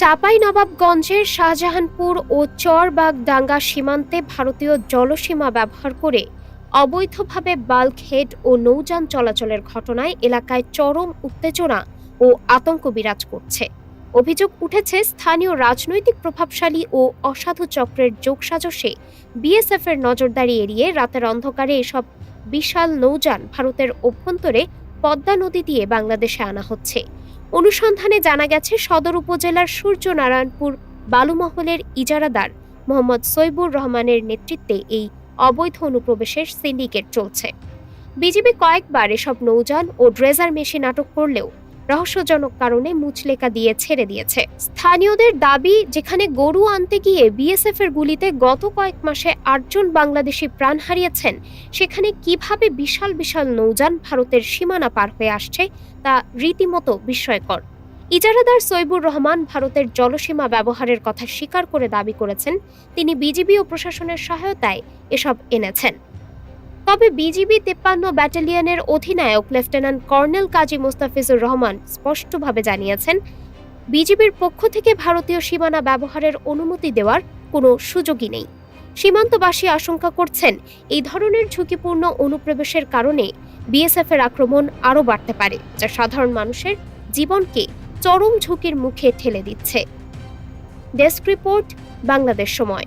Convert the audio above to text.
চাপাই নবাবগঞ্জের শাহজাহানপুর ও চরবাগ ডাঙ্গা সীমান্তে ভারতীয় জলসীমা ব্যবহার করে অবৈধভাবে বাল্ক হেড ও নৌযান চলাচলের ঘটনায় এলাকায় চরম উত্তেজনা ও আতঙ্ক বিরাজ করছে। অভিযোগ উঠেছে, স্থানীয় রাজনৈতিক প্রভাবশালী ও অসাধু চক্রের যোগসাজশে বিএসএফ এর নজরদারি এড়িয়ে রাতের অন্ধকারে এসব বিশাল নৌযান ভারতের অভ্যন্তরে পদ্মা নদী দিয়ে বাংলাদেশে আনা হচ্ছে। অনুসন্ধানে জানা গেছে, সদর উপজেলার সূর্যনারায়ণপুর বালুমহলের ইজারাদার মোহাম্মদ সৈবুর রহমানের নেতৃত্বে এই অবৈধ অনুপ্রবেশের সিন্ডিকেট চলছে। বিজেপি কয়েকবার এসব নৌযান ও ড্রেজার মেশিন আটক করলেও রহস্যজনক কারণে মুচলেকা দিয়ে ছেড়ে দিয়েছে। স্থানীয়দের দাবি, যেখানে গরু আনতে গিয়ে বিএসএফ এর গুলিতে গত কয়েক মাসে আটজন বাংলাদেশি প্রাণ হারিয়েছেন, সেখানে কীভাবে বিশাল বিশাল নৌযান ভারতের সীমানা পার হয়ে আসছে তা রীতিমতো বিস্ময়কর। ইজারাদার সৈবুর রহমান ভারতের জলসীমা ব্যবহারের কথা স্বীকার করে দাবি করেছেন। তিনি বিজিবি ও প্রশাসনের সহায়তায় এসব এনেছেন। তবে বিজিবি তেপ্পান্ন ব্যাটালিয়নের অধিনায়ক লেফটেন্যান্ট কর্নেল কাজী মোস্তাফিজুর রহমান স্পষ্টভাবে জানিয়েছেন, বিজিবির পক্ষ থেকে ভারতীয় সীমানা ব্যবহারের অনুমতি দেওয়ার কোনো সুযোগই নেই। সীমান্তবাসী আশঙ্কা করছেন, এই ধরনের ঝুঁকিপূর্ণ অনুপ্রবেশের কারণে বিএসএফ এর আক্রমণ আরও বাড়তে পারে, যা সাধারণ মানুষের জীবনকে চরম ঝুঁকির মুখে ঠেলে দিচ্ছে। ডেস্ক রিপোর্ট, বাংলাদেশ সময়।